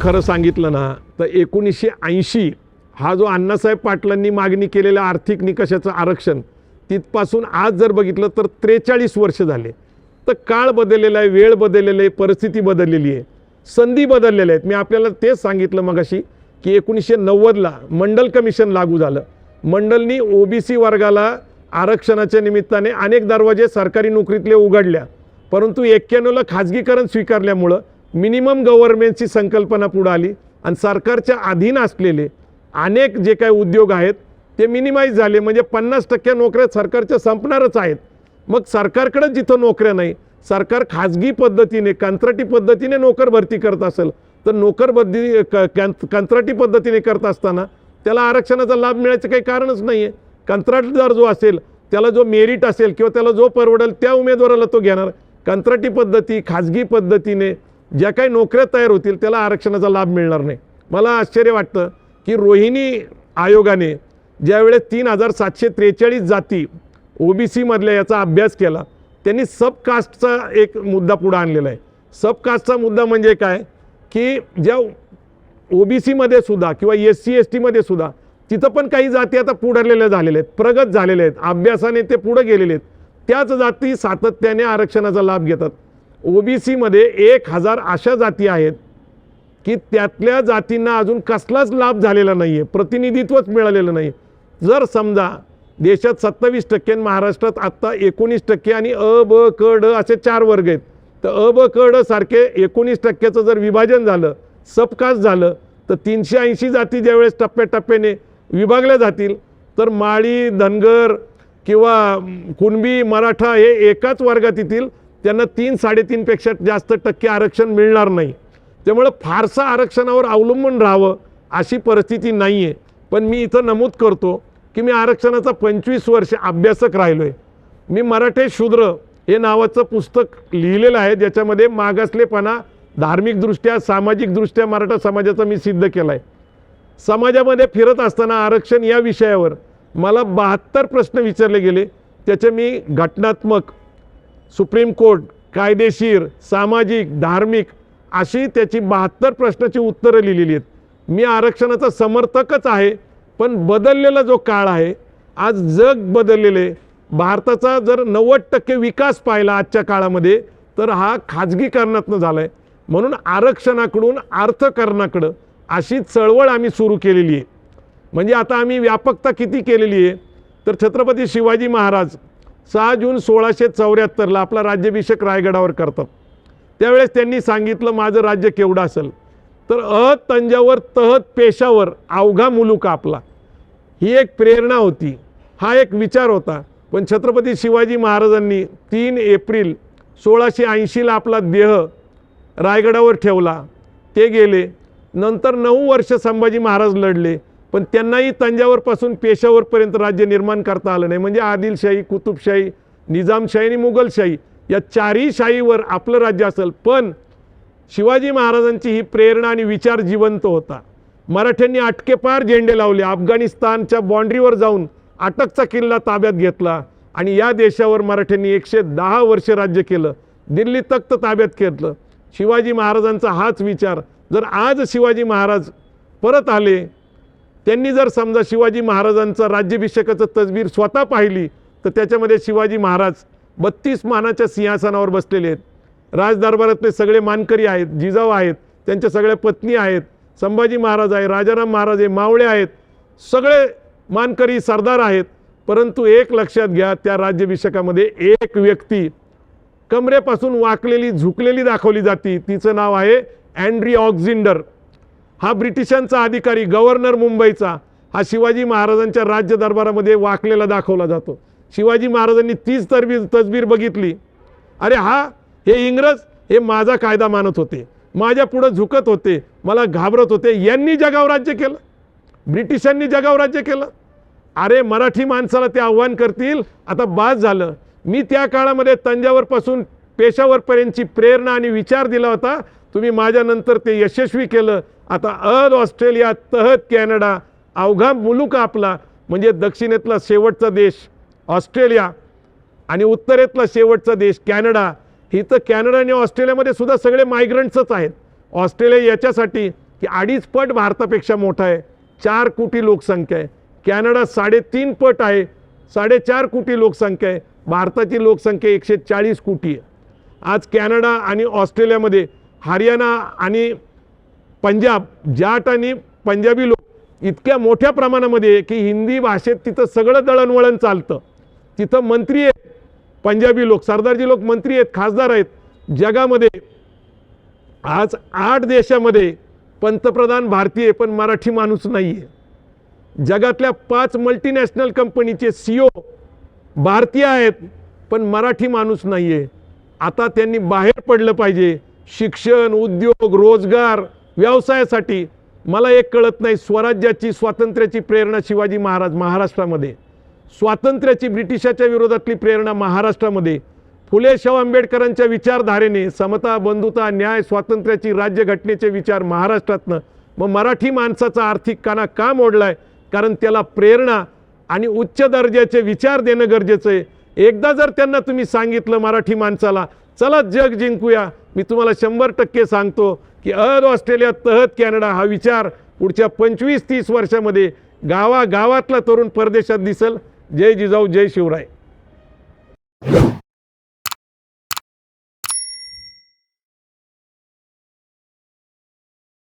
खरं सांगितलं ना तर एकोणीसशे ऐंशी हा जो अण्णासाहेब पाटलांनी मागणी केलेल्या आर्थिक निकषाचं आरक्षण तिथपासून आज जर बघितलं तर त्रेचाळीस वर्ष झाले. तर काळ बदललेला आहे वेळ बदललेला आहे परिस्थिती बदललेली आहे संधी बदललेल्या आहेत. मी आपल्याला तेच सांगितलं मगाशी की एकोणीसशे नव्वदला मंडल कमिशन लागू झालं. मंडलनी ओबीसी वर्गाला आरक्षणाच्या निमित्ताने अनेक दरवाजे सरकारी नोकरीतले उघडल्या. परंतु एक्क्याण्णवला खाजगीकरण स्वीकारल्यामुळं मिनिमम गव्हर्नमेंटची संकल्पना पुढं आली आणि सरकारच्या अधीन असलेले अनेक जे काही उद्योग आहेत ते मिनिमाइज झाले. म्हणजे पन्नास टक्के नोकऱ्या सरकारच्या संपणारच आहेत. मग सरकारकडं जिथं नोकऱ्या नाही सरकार खाजगी पद्धतीने कंत्राटी पद्धतीने नोकर भरती करत असेल तर नोकर बद्दी कंत्राटी पद्धतीने करत असताना त्याला आरक्षणाचा लाभ मिळायचं काही कारणच नाही आहे कंत्राटदार जो असेल त्याला जो मेरिट असेल किंवा त्याला जो परवडेल त्या उमेदवाराला तो घेणार. कंत्राटी पद्धती खाजगी पद्धतीने ज्या काही नोकऱ्या तयार होतील त्याला आरक्षणाचा लाभ मिळणार नाही. मला आश्चर्य वाटतं की रोहिणी आयोगाने ज्यावेळेस तीन हजार सातशे त्रेचाळीस जाती ओ बी सीमधल्या याचा अभ्यास केला त्यांनी सबकास्टचा एक मुद्दा पुढं आणलेला आहे. सबकास्टचा मुद्दा म्हणजे काय? की ज्या ओ बी सीमध्ये सुद्धा किंवा एस सी एस टीमध्ये सुद्धा तिथं पण काही जाती आता पुढरलेल्या झालेल्या आहेत प्रगत झालेल्या आहेत अभ्यासाने ते पुढं गेलेले आहेत. त्याच जाती सातत्याने आरक्षणाचा लाभ घेतात. ओबीसीमध्ये एक हजार अशा जाती आहेत की त्यातल्या जातींना अजून कसलाच लाभ झालेला नाही आहे प्रतिनिधित्वच मिळालेलं नाही जर समजा देशात सत्तावीस टक्के आणि महाराष्ट्रात आत्ता एकोणीस टक्के आणि अ ब क ड असे चार वर्ग आहेत तर अ ब क ड सारखे एकोणीस टक्क्याचं जर विभाजन झालं सबकास्ट झालं तर तीनशे ऐंशी जाती ज्यावेळेस टप्प्याटप्प्याने विभागल्या जातील तर माळी धनगर किंवा कुणबी मराठा हे एकाच वर्गात येतील त्यांना तीन साडेतीनपेक्षा जास्त टक्के आरक्षण मिळणार नाही. त्यामुळं फारसं आरक्षणावर अवलंबून राहावं अशी परिस्थिती नाही आहे पण मी इथं नमूद करतो की मी आरक्षणाचा पंचवीस वर्ष अभ्यासक राहिलो आहे मी मराठे शूद्र हे नावाचं पुस्तक लिहिलेलं आहे ज्याच्यामध्ये मागासलेपणा धार्मिकदृष्ट्या सामाजिकदृष्ट्या मराठा समाजाचा मी सिद्ध केला आहे समाजामध्ये फिरत असताना आरक्षण या विषयावर मला बहात्तर प्रश्न विचारले गेले. त्याचे मी घटनात्मक सुप्रीम कोर्ट कायदेशीर सामाजिक धार्मिक अशी त्याची बहात्तर प्रश्नाची उत्तरं लिहिलेली आहेत. मी आरक्षणाचा समर्थकच आहे पण बदललेला जो काळ आहे आज जग बदललेले भारताचा जर नव्वद टक्के विकास पाहिला आजच्या काळामध्ये तर हा खाजगीकरणातनं झाला आहे म्हणून आरक्षणाकडून अर्थकरणाकडं अशी चळवळ आम्ही सुरू केलेली आहे. म्हणजे आता आम्ही व्यापकता किती केलेली आहे? तर छत्रपती शिवाजी महाराज सहा जून सोळाशे चौऱ्याहत्तरला आपला राज्याभिषेक रायगडावर करतात. त्यावेळेस त्यांनी सांगितलं माझं राज्य केवढं असेल? तर अहत तंजावर तहत पेशावर अवघा मुलुका आपला. ही एक प्रेरणा होती. हा एक विचार होता. पण छत्रपती शिवाजी महाराजांनी तीन एप्रिल सोळाशे ऐंशीला आपला देह रायगडावर ठेवला. ते गेले. नंतर नऊ वर्ष संभाजी महाराज लढले. पण त्यांनाही तंजावरपासून पेशावरपर्यंत राज्य निर्माण करता आलं नाही. म्हणजे आदिलशाही कुतुबशाही निजामशाही आणि मुघलशाही या चारही शाहीवर आपलं राज्य असेल. पण शिवाजी महाराजांची ही प्रेरणा आणि विचार जिवंत होता. मराठ्यांनी अटकेपार झेंडे लावले. अफगाणिस्तानच्या बाँड्रीवर जाऊन अटकचा किल्ला ताब्यात घेतला आणि या देशावर मराठ्यांनी एकशे दहा वर्ष राज्य केलं. दिल्ली तख्त ताब्यात घेतलं. शिवाजी महाराजांचा हाच विचार. जर आज शिवाजी महाराज परत आले त्यांनी जर समजा शिवाजी महाराजांचा राज्याभिषेकाचं तजवीर स्वतः पाहिली तर त्याच्यामध्ये शिवाजी महाराज बत्तीस मानाच्या सिंहासनावर बसलेले आहेत. राजदरबारातले सगळे मानकरी आहेत जिजाऊ आहेत त्यांच्या सगळ्या पत्नी आहेत संभाजी महाराज आहे राजाराम महाराज आहे मावळे आहेत सगळे मानकरी सरदार आहेत. परंतु एक लक्षात घ्या त्या राज्याभिषेकामध्ये एक व्यक्ती कमरेपासून वाकलेली झुकलेली दाखवली जाते. तिचं नाव आहे अँड्री ऑक्झिंडर हा ब्रिटिशांचा अधिकारी गव्हर्नर मुंबईचा हा शिवाजी महाराजांच्या राज्य दरबारामध्ये वाकलेला दाखवला जातो. शिवाजी महाराजांनी तीच तरबी तसबीर बघितली. अरे हा हे इंग्रज हे माझा कायदा मानत होते. माझ्या पुढं झुकत होते मला घाबरत होते. यांनी जगावर राज्य केलं. ब्रिटिशांनी जगावर राज्य केलं. अरे मराठी माणसाला ते आव्हान करतील. आता बाद झालं. मी त्या काळामध्ये तंजावरपासून पेशावरपर्यंतची प्रेरणा आणि विचार दिला होता. तुम्ही माझ्यानंतर ते यशस्वी केलं. आता अल ऑस्ट्रेलिया तहत कॅनडा अवघा मुलूक आपला म्हणजे दक्षिणेतला शेवटचा देश ऑस्ट्रेलिया आणि उत्तरेतला शेवटचा देश कॅनडा. ही तर कॅनडा आणि ऑस्ट्रेलियामध्ये सुद्धा सगळे मायग्रंट्सच आहेत. ऑस्ट्रेलिया याच्यासाठी की अडीच पट भारतापेक्षा मोठा आहे. चार कोटी लोकसंख्या आहे. कॅनडा साडेतीन पट आहे. साडेचार कोटी लोकसंख्या आहे. भारताची लोकसंख्या एकशे चाळीस कोटी आहे. आज कॅनडा आणि ऑस्ट्रेलियामध्ये हरियाणा आणि पंजाब जाट आणि पंजाबी लोक इतक्या मोठ्या प्रमाणामध्ये की हिंदी भाषेत तिथं सगळं दळणवळण चालतं. तिथं मंत्री आहेत पंजाबी लोक सरदारजी लोक मंत्री आहेत खासदार आहेत. जगामध्ये आज आठ देशामध्ये पंतप्रधान भारतीय पण मराठी माणूस नाही आहे जगातल्या पाच मल्टीनॅशनल कंपनीचे सी ओ भारतीय आहेत पण मराठी माणूस नाही आहे आता त्यांनी बाहेर पडलं पाहिजे. शिक्षण उद्योग रोजगार व्यवसायासाठी मला एक कळत नाही स्वराज्याची स्वातंत्र्याची प्रेरणा शिवाजी महाराज महाराष्ट्रामध्ये. स्वातंत्र्याची ब्रिटिशाच्या विरोधातली प्रेरणा महाराष्ट्रामध्ये. फुले शाहू आंबेडकरांच्या विचारधारेने समता बंधुता न्याय स्वातंत्र्याची राज्यघटनेचे विचार महाराष्ट्रातनं. मग मराठी माणसाचा आर्थिक काना का मोडलाय? कारण त्याला प्रेरणा आणि उच्च दर्जाचे विचार देणं गरजेचं आहे. एकदा जर त्यांना तुम्ही सांगितलं मराठी माणसाला चला जग जिंकूया मी तुम्हाला शंभर टक्के सांगतो की अद ऑस्ट्रेलिया तहत कॅनडा हा विचार पुढच्या पंचवीस तीस वर्षामध्ये गावागावातला तरुण परदेशात दिसल. जय जिजाऊ जय शिवराय.